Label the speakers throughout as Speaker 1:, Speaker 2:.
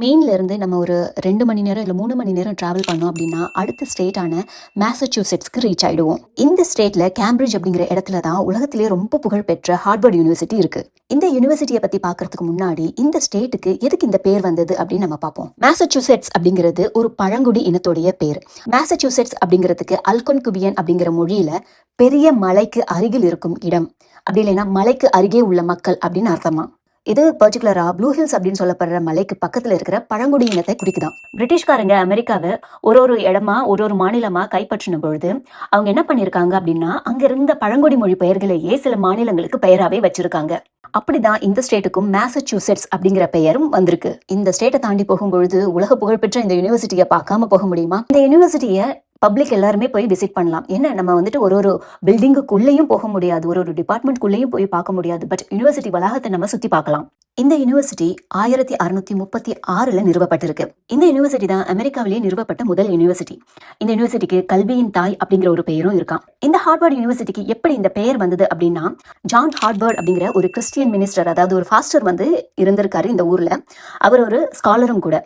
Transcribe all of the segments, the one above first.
Speaker 1: மெயின்லேருந்து நம்ம ஒரு ரெண்டு மணி நேரம் இல்லை மூணு மணி நேரம் ட்ராவல் பண்ணோம் அப்படின்னா அடுத்த ஸ்டேட்டான மேசச்சூசெட்ஸ்க்கு ரீச் ஆகிடுவோம் இந்த ஸ்டேட்டில் கேம்பிரிட்ஜ் அப்படிங்கிற இடத்துல தான் உலகத்திலே ரொம்ப புகழ்பெற்ற ஹார்வர்ட் யூனிவர்சிட்டி இருக்குது இந்த யூனிவர்சிட்டியை பற்றி பார்க்கறதுக்கு முன்னாடி இந்த ஸ்டேட்டுக்கு எதுக்கு இந்த பேர் வந்தது அப்படின்னு நம்ம பார்ப்போம். மேசச்சூசெட்ஸ் அப்படிங்கிறது ஒரு பழங்குடி இனத்துடைய பேர். மேசச்சூசெட்ஸ் அப்படிங்கிறதுக்கு அல்கொன்குபியன் அப்படிங்கிற மொழியில் பெரிய மலைக்கு அருகில் இருக்கும் இடம். அப்படி இல்லைன்னா மலைக்கு அருகே உள்ள மக்கள் அப்படின்னு அர்த்தமா? இது பர்டிகுலரா ப்ளூ ஹில்ஸ் அப்படின்னு சொல்லப்படுற மலைக்கு பக்கத்துல இருக்கிற பழங்குடி இனத்தை குறிக்குதான். பிரிட்டிஷ்காரங்க அமெரிக்காவை ஒரு ஒரு இடமா ஒரு ஒரு மாநிலமா கைப்பற்றின பொழுது அவங்க என்ன பண்ணிருக்காங்க அப்படின்னா அங்க இருந்த பழங்குடி மொழி பெயர்களையே சில மாநிலங்களுக்கு பெயராவே வச்சிருக்காங்க. அப்படிதான் இந்த ஸ்டேட்டுக்கும் மேசச்சூசெட்ஸ் அப்படிங்கிற பெயரும் வந்திருக்கு. இந்த ஸ்டேட்டை தாண்டி போகும்பொழுது உலக புகழ்பெற்ற இந்த யூனிவர்சிட்டியை பார்க்காம போக முடியுமா? இந்த யூனிவர்சிட்டியை பப்ளிக் எல்லாருமே போய் விசிட் பண்ணலாம். என்ன? நம்ம வந்துட்டு ஒரு ஒரு பில்டிங்குக்குள்ளேயும் போக முடியாது. ஒரு ஒரு டிபார்ட்மெண்ட்குள்ளேயும் போய் பார்க்க முடியாது. பட் யூனிவர்சிட்டி வளாகத்தை நம்ம சுற்றி பார்க்கலாம். இந்த யூனிவர்சிட்டி ஆயிரத்தி அறுநூத்தி முப்பத்தி ஆறுல நிறுவப்பட்டிருக்கு. இந்த யூனிவர்சிட்டி தான் அமெரிக்காவிலேயே நிறுவப்பட்ட முதல் யூனிவர்சிட்டி இந்த யூனிவர்சிட்டிக்கு கல்வியின் தாய் அப்படிங்கிற ஒரு பெயரும் இருக்கான் இந்த ஹார்ட்வர்ட் யூனிவர்சிட்டிக்கு எப்படி இந்த பெயர் வந்தது அப்படின்னா ஜான் ஹார்ட்வர்ட் அப்படிங்கிற ஒரு கிறிஸ்டியன் மினிஸ்டர் அதாவது ஒரு ஃபாஸ்டர் வந்து இருந்திருக்காரு இந்த ஊர்ல. அவர் ஒரு ஸ்காலரும் கூட.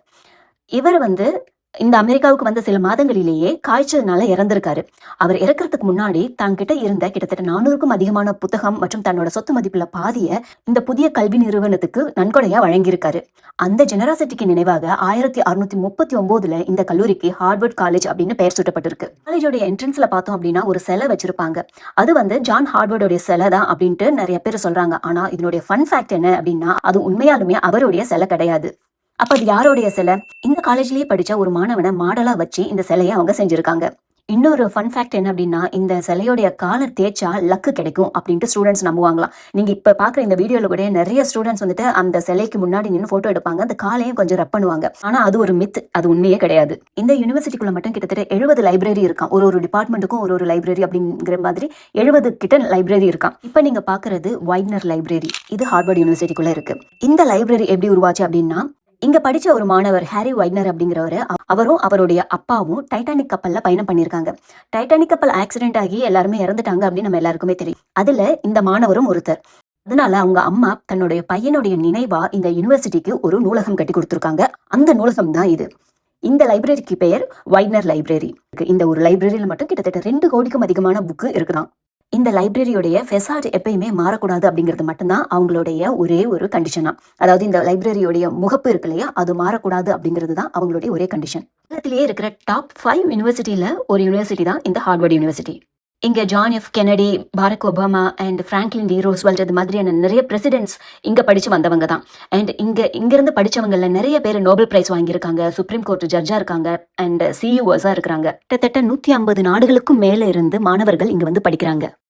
Speaker 1: இவர் வந்து இந்த அமெரிக்காவுக்கு வந்த சில மாதங்களிலேயே காய்ச்சல்னால இறந்திருக்காரு. அவர் இறக்கிறதுக்கு முன்னாடி தன்கிட்ட இருந்த கிட்டத்தட்ட நானூறுக்கும் அதிகமான புத்தகம் மற்றும் தன்னோட சொத்து மதிப்புல பாதிய இந்த புதிய கல்வி நிறுவனத்துக்கு நன்கொடையா வழங்கியிருக்காரு. அந்த ஜெனராசிட்டிக்கு நினைவாக ஆயிரத்தி அறுநூத்தி முப்பத்தி ஒன்பதுல இந்த கல்லூரிக்கு ஹார்வர்ட் காலேஜ் அப்படின்னு பெயர் சூட்டப்பட்டிருக்கு. காலேஜோட என்ட்ரன்ஸ்ல பார்த்தோம் அப்படின்னா ஒரு சிலை வச்சிருப்பாங்க. அது வந்து ஜான் ஹார்வர்டோடைய சிலை தான் அப்படின்ட்டு நிறைய பேர் சொல்றாங்க. ஆனா இதனுடைய ஃபன் ஃபேக்ட் என்ன அப்படின்னா அது உண்மையாலுமே அவருடைய சிலை கிடையாது. அப்ப அது யாருடைய சிலை? இந்த காலேஜ்லயே படிச்ச ஒரு மாணவனை மாடலா வச்சு இந்த சிலையை அவங்க செஞ்சிருக்காங்க. இன்னொரு ஃபன் ஃபேக்ட் என்ன அப்படின்னா இந்த சிலையோடைய காலர் தேய்ச்சா லக்கு கிடைக்கும் அப்படின்ட்டு ஸ்டூடெண்ட்ஸ் நம்புவாங்களாம். நீங்க இப்ப பாக்குற இந்த வீடியோல கூட நிறைய ஸ்டூடெண்ட்ஸ் வந்துட்டு அந்த சிலைக்கு முன்னாடி நின்று போட்டோ எடுப்பாங்க. அந்த காலையும் கொஞ்சம் ரப் பண்ணுவாங்க. ஆனா அது ஒரு மித் அது உண்மையே கிடையாது. இந்த யூனிவர்சிட்டிக்குள்ள மட்டும் கிட்டத்தட்ட எழுபது லைப்ரரி இருக்கான் ஒரு ஒரு டிபார்ட்மெண்ட்டுக்கும் ஒரு ஒரு லைப்ரரி அப்படிங்கிற மாதிரி எழுபது கிட்ட லைப்ரரி இருக்கான் இப்ப நீங்க பாக்குறது வைட்னர் லைப்ரரி இது ஹார்வர்ட் யூனிவர்சிட்டிக்குள்ள இருக்கு. இந்த லைப்ரரி எப்படி உருவாச்சு அப்படின்னா இங்க படிச்ச ஒரு மாணவர் ஹாரி வைட்னர் அப்படிங்கிறவரு அவரும் அவருடைய அப்பாவும் டைட்டானிக் கப்பல்ல பயணம் பண்ணியிருக்காங்க. டைட்டானிக் கப்பல் ஆக்சிடென்ட் ஆகி எல்லாருமே இறந்துட்டாங்க அப்படின்னு நம்ம எல்லாருக்குமே தெரியும். அதுல இந்த மாணவரும் ஒருத்தர். அதனால அவங்க அம்மா தன்னுடைய பையனுடைய நினைவா இந்த யூனிவர்சிட்டிக்கு ஒரு நூலகம் கட்டி கொடுத்துருக்காங்க. அந்த நூலகம் தான் இது. இந்த லைப்ரரிக்கு பெயர் வைட்னர் லைப்ரரி இந்த ஒரு லைப்ரரியில மட்டும் கிட்டத்தட்ட ரெண்டு கோடிக்கும் அதிகமான புக்கு இருக்குதான் இந்த லைப்ரரியுடைய ஃபெசாட் எப்பயுமே மாறக்கூடாது அப்படிங்கிறது மட்டும்தான் அவங்களுடைய ஒரே ஒரு கண்டிஷனா அதாவது இந்த லைப்ரரியோடைய முகப்பு இருக்கு இல்லையா அது மாறக்கூடாது அப்படிங்கிறது தான் அவங்களுடைய ஒரே கண்டிஷன் உலகத்திலேயே இருக்கிற டாப் ஃபைவ் யூனிவர்சிட்டியில ஒரு யூனிவர்சிட்டி தான் இந்த ஹார்வர்ட் யூனிவர்சிட்டி இங்கே John F Kennedy Barack Obama and Franklin D Roosevelt இது மாதிரியான நிறைய பிரசிடென்ட்ஸ் இங்கே படிச்சு வந்தவங்க தான். அண்ட் இங்கே இங்கேருந்து படித்தவங்களில் நிறைய பேர் நோபல் பிரைஸ் வாங்கியிருக்காங்க சுப்ரீம் கோர்ட் ஜட்ஜாக இருக்காங்க அண்ட் சிஇஓஸாக இருக்கிறாங்க. கிட்டத்தட்ட நூற்றி ஐம்பது நாடுகளுக்கும் மேலே இருந்து மாணவர்கள் இங்கே வந்து படிக்கிறாங்க.